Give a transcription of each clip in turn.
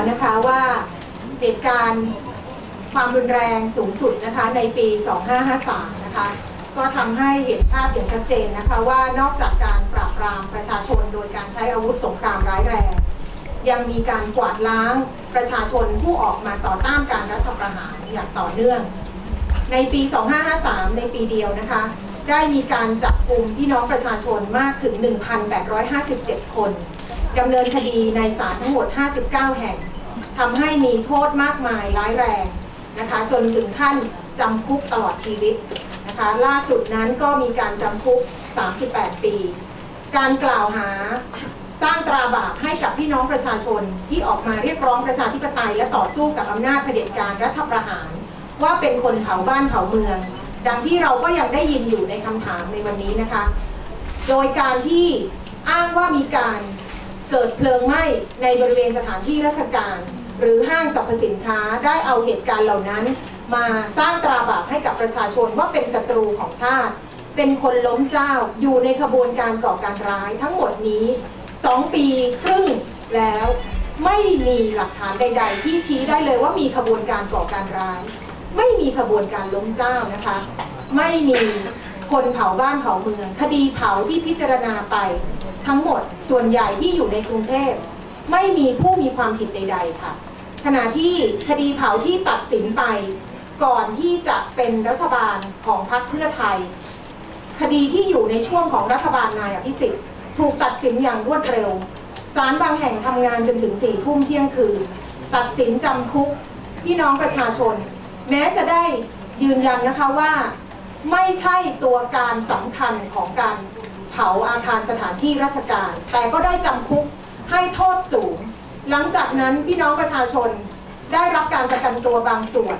แล้วนะคะว่าเหตุการณ์ความรุนแรงสูงสุดนะคะในปี 2553 นะคะ ก็ทำให้เห็นภาพอย่างชัดเจนนะคะว่านอกจากการปราบปรามประชาชนโดยการใช้อาวุธสงครามร้ายแรง ยังมีการกวาดล้างประชาชนผู้ออกมาต่อต้านการรัฐประหารอย่างต่อเนื่อง ในปี 2553 ในปีเดียวนะคะ ได้มีการจับกลุ่มพี่น้องประชาชนมากถึง 1,857 คนดำเนินคดีในศาลทั้งหมด 59 แห่ง ทำให้มีโทษมากมายร้ายแรงนะคะ จนถึงขั้นจำคุกตลอดชีวิตนะคะ ล่าสุดนั้นก็มีการจำคุก 38 ปี การกล่าวหาสร้างตราบาปให้กับพี่น้องประชาชนที่ออกมาเรียกร้องประชาธิปไตยและต่อสู้กับอำนาจเผด็จการรัฐประหาร ว่าเป็นคนเผาบ้านเผาเมือง ดังที่เราก็ยังได้ยินอยู่ในคำถามในวันนี้นะคะ โดยการที่อ้างว่ามีการ เกิดเพลิงไหม้ในบริเวณสถานที่ราชการ หรือห้างสรรพสินค้าได้เอาเหตุการณ์เหล่านั้น มาสร้างตราบาปให้กับประชาชนว่าเป็นศัตรูของชาติ เป็นคนล้มเจ้าอยู่ในขบวนการก่อการร้ายทั้งหมดนี้2ปีครึ่งแล้วไม่มีหลักฐานใด ๆ ที่ชี้ได้เลยว่ามีขบวนการก่อการร้าย ไม่มีขบวนการล้มเจ้านะคะ ไม่มีคนเผาบ้านเผาเมือง คดีเผาที่พิจารณาไป ทั้งหมดส่วนใหญ่ที่อยู่ในกรุงเทพไม่มีผู้มีความผิดใด ๆ ค่ะ ขณะที่คดีเผาที่ตัดสินไป ก่อนที่จะเป็นรัฐบาลของพรรคเพื่อไทย คดีที่อยู่ในช่วงของรัฐบาลนายอภิสิทธิ์ถูกตัดสินอย่างรวดเร็วศาลบางแห่งทำงานจนถึงสี่ทุ่มเที่ยงคืน ตัดสินจำคุกพี่น้องประชาชน แม้จะได้ยืนยันนะคะว่า ไม่ใช่ตัวการสำคัญของการ เผาอาคารสถานที่ราชการ แต่ก็ได้จำคุกให้โทษสูง หลังจากนั้นพี่น้องประชาชนได้รับการประกันตัวบางส่วน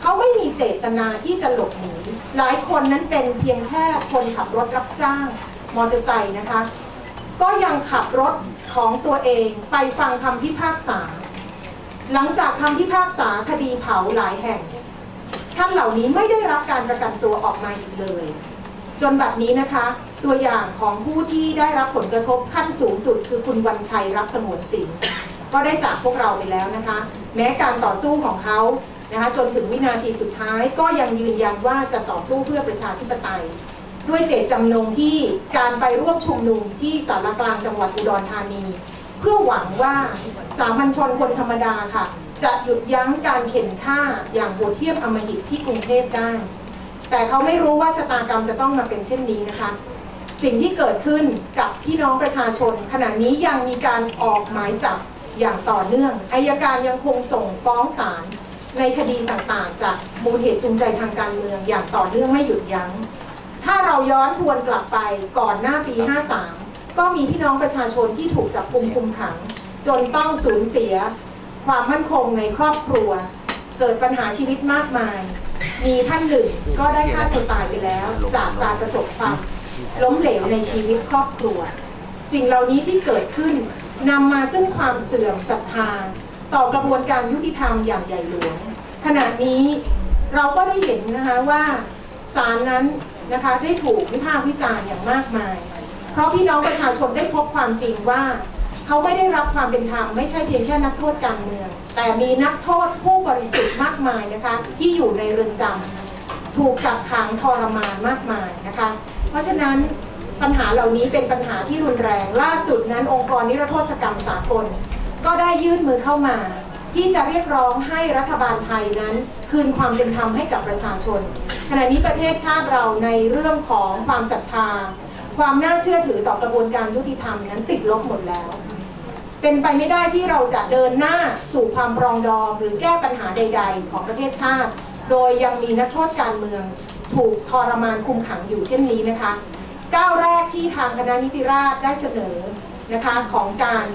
เขาไม่มีเจตนาที่จะหลบหนีหลายคนนั้นเป็นเพียงแค่คนขับรถรับจ้าง มอเตอร์ไซค์นะคะ ก็ยังขับรถของตัวเองไปฟังคำพิพากษา หลังจากคำพิพากษาคดีเผาหลายแห่ง ท่านเหล่านี้ไม่ได้รับการประกันตัวออกมาอีกเลย จนบัดนี้นะคะ ตัวอย่างของผู้ที่ได้รับผลกระทบขั้นสูงสุด คือคุณวันชัยรักสงวนสินก็ได้จากพวกเราไปแล้วนะคะ แม้การต่อสู้ของเขานะคะจนถึงวินาทีสุดท้ายก็ยังยืนยันว่าจะต่อสู้เพื่อประชาธิปไตย ด้วยเจตจำนงที่การไปร่วมชุมนุมที่สารกลางจังหวัดอุดรธานี เพื่อหวังว่าสามัญชนคนธรรมดาค่ะ จะหยุดยั้งการเข็นฆ่าอย่างโหดเหี้ยมอมหิตที่กรุงเทพได้แต่เขาไม่รู้ว่าชะตากรรมจะต้องมาเป็นเช่นนี้นะคะ สิ่งที่เกิดขึ้นกับพี่น้องประชาชน ขณะนี้ยังมีการออกหมายจับอย่างต่อเนื่องอายการยังคงส่งฟ้องศาลในคดีต่างๆ จากมูลเหตุจูงใจทางการเมืองอย่างต่อเนื่องไม่หยุดยัง้ง ถ้าเราย้อนทวนกลับไปก่อนหน้าปี 53 ก็มีพี่น้องประชาชนที่ถูกจับกุมคุมขัง จนต้องสูญเสีย ความมั่นคงในครอบครัว เกิดปัญหาชีวิตมากมาย มีท่านหนึ่งก็ได้ฆ่าตัวตายไปแล้ว จากการประสบความ ล้มเหลวในชีวิตครอบครัว สิ่งเหล่านี้ที่เกิดขึ้นนำมาซึ่งความเสื่อมศรัทธาต่อกระบวนการยุติธรรมอย่างใหญ่หลวง ขณะนี้เราก็ได้เห็นนะคะว่าศาลนั้นนะคะได้ถูกวิพากษ์วิจารณ์อย่างมากมาย เพราะพี่น้องประชาชนได้พบความจริงว่า เขาไม่ได้รับความเป็นธรรมไม่ใช่เพียงแค่นักโทษการเมือง แต่มีนักโทษผู้บริสุทธิ์มากมายนะคะที่อยู่ในเรือนจำถูกกักขังทรมานมากมายนะคะ ราะฉะนั้นปัญหาเหล่านี้เป็นปัญหาที่รุนแรงล่าสุดนั้นองค์กรนิรโทษกรรมสากล ก็ได้ยื่นมือเข้ามา ที่จะเรียกร้องให้รัฐบาลไทยนั้น คืนความเป็นธรรมให้กับประชาชน ขณะนี้ประเทศชาติเราในเรื่องของความศรัทธา ความน่าเชื่อถือต่อกระบวนการยุติธรรมนั้นติดลบหมดแล้ว เป็นไปไม่ได้ที่เราจะเดินหน้าสู่ความปรองดองหรือแก้ปัญหาใด ๆ ของประเทศชาติ โดยยังมีนักโทษการเมือง ถูกทรมานคุมขังอยู่เช่นนี้นะคะ ก้าวแรกที่ทางคณะนิติราษฎรได้เสนอนะคะของการ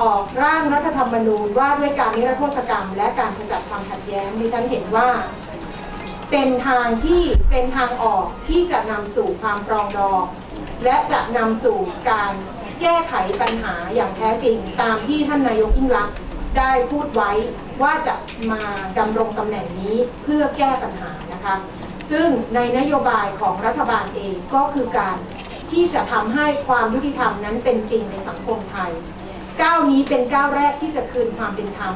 ออกร่างรัฐธรรมนูญว่าด้วยการนิรโทษกรรม และการขจัดความขัดแย้งดิฉันเห็นว่า เป็นทางที่เป็นทางออกที่จะนำสู่ความปรองดอง และจะนำสู่การแก้ไขปัญหาอย่างแท้จริง ตามที่ท่านนายกยิ่งรักษณ์ได้พูดไว้ว่าจะมาดำรงตำแหน่งนี้เพื่อแก้ปัญหานะคะ ซึ่งในนโยบายของรัฐบาลเองก็คือการที่จะทำให้ความยุติธรรมนั้นเป็นจริงในสังคมไทย ก้าวนี้เป็นก้าวแรกที่จะคืนความเป็นธรรม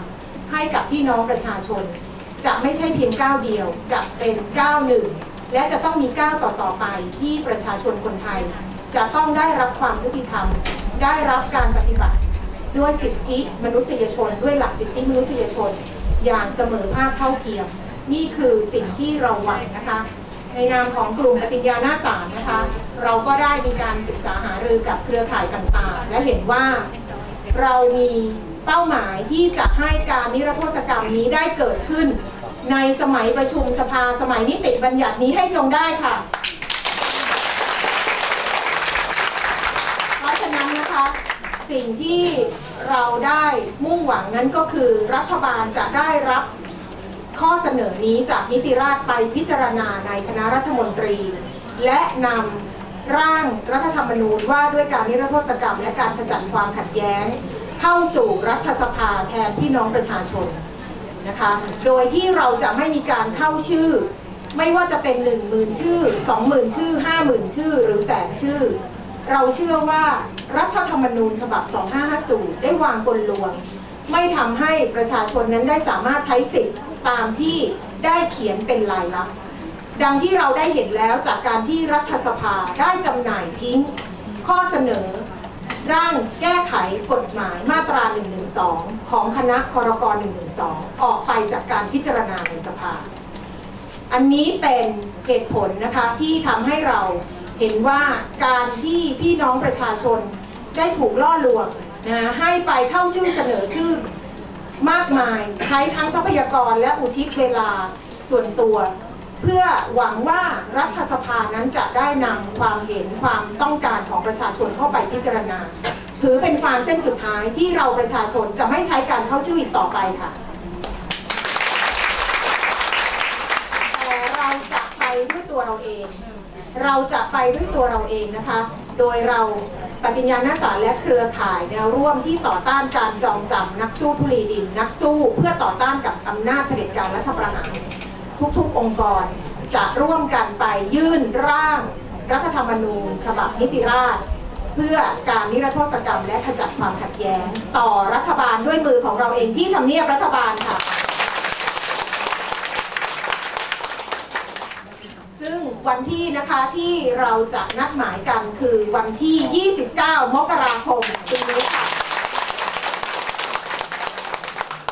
ให้กับพี่น้องประชาชน จะไม่ใช่เพียงก้าวเดียว จะเป็นก้าวหนึ่ง และจะต้องมีก้าวต่อๆไปที่ประชาชนคนไทย จะต้องได้รับความยุติธรรม ได้รับการปฏิบัติ ด้วยสิทธิมนุษยชน ด้วยหลักสิทธิมนุษยชน อย่างเสมอภาคเท่าเทียม นี่คือสิ่งที่เราหวังนะคะ ในนามของกลุ่มปฏิญญาหน้าศาลนะคะ เราก็ได้มีการปรึกษาหารือกับเครือข่ายต่างๆ และเห็นว่าเรามีเป้าหมายที่จะให้การนิรโทษกรรมนี้ได้เกิดขึ้น ในสมัยประชุมสภาสมัยนิติบัญญัตินี้ให้จงได้ค่ะ เพราะฉะนั้นนะคะ สิ่งที่เราได้มุ่งหวังนั้นก็คือรัฐบาลจะได้รับ ข้อเสนอนี้จากนิติราษฎร์ไปพิจารณาในคณะรัฐมนตรี และนำร่างรัฐธรรมนูญว่าด้วยการนิรโทษกรรม และการขจัดความขัดแย้ง เข้าสู่รัฐสภาแทนพี่น้องประชาชนนะคะ โดยที่เราจะไม่มีการเข้าชื่อ ไม่ว่าจะเป็น 1 0,000ชื่อ 20,000 ชื่อ 50,000 ชื่อ หรือแสนชื่อ เราเชื่อว่ารัฐธรรมนูญฉบับ 2550 ได้วางกลลวง ไม่ทำให้ประชาชนนั้นได้สามารถใช้สิทธิ์ ตามที่ได้เขียนเป็นลายลักษณ์ดังที่เราได้เห็นแล้วจากการที่รัฐสภาได้จำหน่ายทิ้ง ข้อเสนอ ร่างแก้ไขกฎหมายมาตรา 112 ของคณะคอรกร112 ออกไปจากการพิจารณาในสภา อันนี้เป็นเหตุผลนะคะที่ทำให้เราเห็นว่าการที่พี่น้องประชาชนได้ถูกล่อลวงนะให้ไปเข้าชื่อเสนอชื่อ มากมายใช้ทั้งทรัพยากรและอุทิศเวลาส่วนตัว เพื่อหวังว่ารัฐสภานั้นจะได้นำความเห็นความต้องการของประชาชนเข้าไปพิจารณา ถือเป็นฟางเส้นสุดท้ายที่เราประชาชนจะไม่ใช้การเข้าชื่ออีกต่อไปค่ะแต่เราจะไปด้วยตัวเราเอง เราจะไปด้วยตัวเราเองนะคะ โดยเรา ปฏิญญาณสารและเครือข่ายแนวร่วมที่ต่อต้านการจองจำนักสู้ทุลีดิน นักสู้เพื่อต่อต้านกับอำนาจเผด็จการรัฐประหารทุกๆองค์กร จะร่วมกันไปยื่นร่างรัฐธรรมนูญ ฉบับนิติราษฎร์เพื่อการนิรโทษกรรมและขจัดความขัดแย้ง ต่อรัฐบาลด้วยมือของเราเองที่ทำเนียบรัฐบาลค่ะ ซึ่ง วันที่นะคะที่เราจะนัดหมายกันคือวันที่ 29 มกราคมปีนี้ค่ะ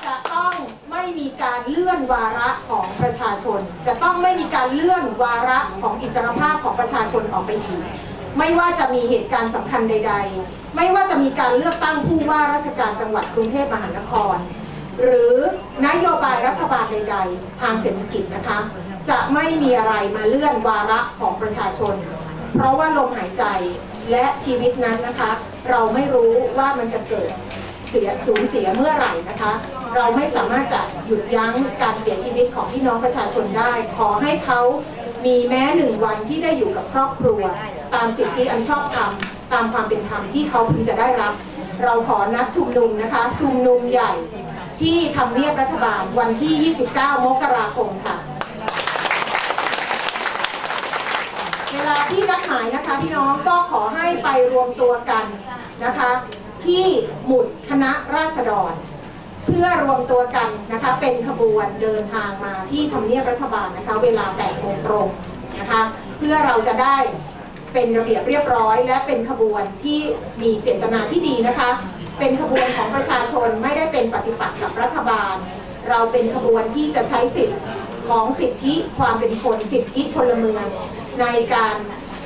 จะต้องไม่มีการเลื่อนวาระของประชาชน จะต้องไม่มีการเลื่อนวาระของอิสรภาพของประชาชนออกไปอีกไม่ว่าจะมีเหตุการณ์สำคัญใด ๆ ไม่ว่าจะมีการเลือกตั้งผู้ว่าราชการจังหวัดกรุงเทพมหานคร หรือนโยบายรัฐบาลใดๆ ทางเศรษฐกิจนะคะ จะไม่มีอะไรมาเลื่อนวาระของประชาชน เพราะว่าลมหายใจและชีวิตนั้นนะคะ เราไม่รู้ว่ามันจะเกิดเสียสูญเสียเมื่อไหร่นะคะ เราไม่สามารถจะหยุดยั้งการเสียชีวิตของพี่น้องประชาชนได้ ขอให้เขามีแม้หนึ่งวันที่ได้อยู่กับครอบครัว ตามสิทธิอันชอบธรรมตามความเป็นธรรมที่เขาพึงจะได้รับ เราขอนัดชุมนุมนะคะ ชุมนุมใหญ่ ที่ทำเนียบรัฐบาลวันที่ 29 มกราคมค่ะ เวลาที่นัดหมายนะคะพี่น้องก็ขอให้ไปรวมตัวกันนะคะ ที่หมุดคณะราษฎร เพื่อรวมตัวกันนะคะเป็นขบวนเดินทางมาที่ทำเนียบรัฐบาลนะคะเวลา8โมงตรงนะคะเพื่อเราจะได้เป็นระเบียบเรียบร้อย และเป็นขบวนที่มีเจตนาที่ดีนะคะ เป็นขบวนของประชาชนไม่ได้เป็นปฏิปักษ์กับรัฐบาล เราเป็นขบวนที่จะใช้สิทธิ์ของสิทธิความเป็นคนสิทธิพลเมืองในการ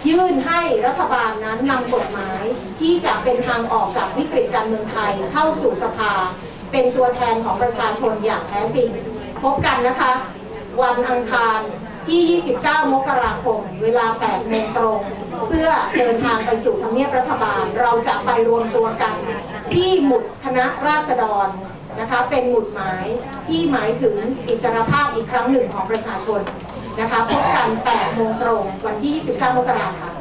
ยื่นให้รัฐบาลนั้นนำกฎหมาย ที่จะเป็นทางออกจากวิกฤตการเมืองไทยเข้าสู่สภา เป็นตัวแทนของประชาชนอย่างแท้จริง พบกันนะคะ วันอังคารที่ 29 มกราคม เวลา 8 โมงตรง เพื่อเดินทางไปสู่ทำเนียบรัฐบาล เราจะไปรวมตัวกัน ที่หมุดคณะราษฎรนะคะเป็นหมุดหมายที่หมายถึงอิสรภาพอีกครั้งหนึ่งของประชาชนนะคะพบกัน 8 โมงตรงวันที่ 29 มกราคมค่ะ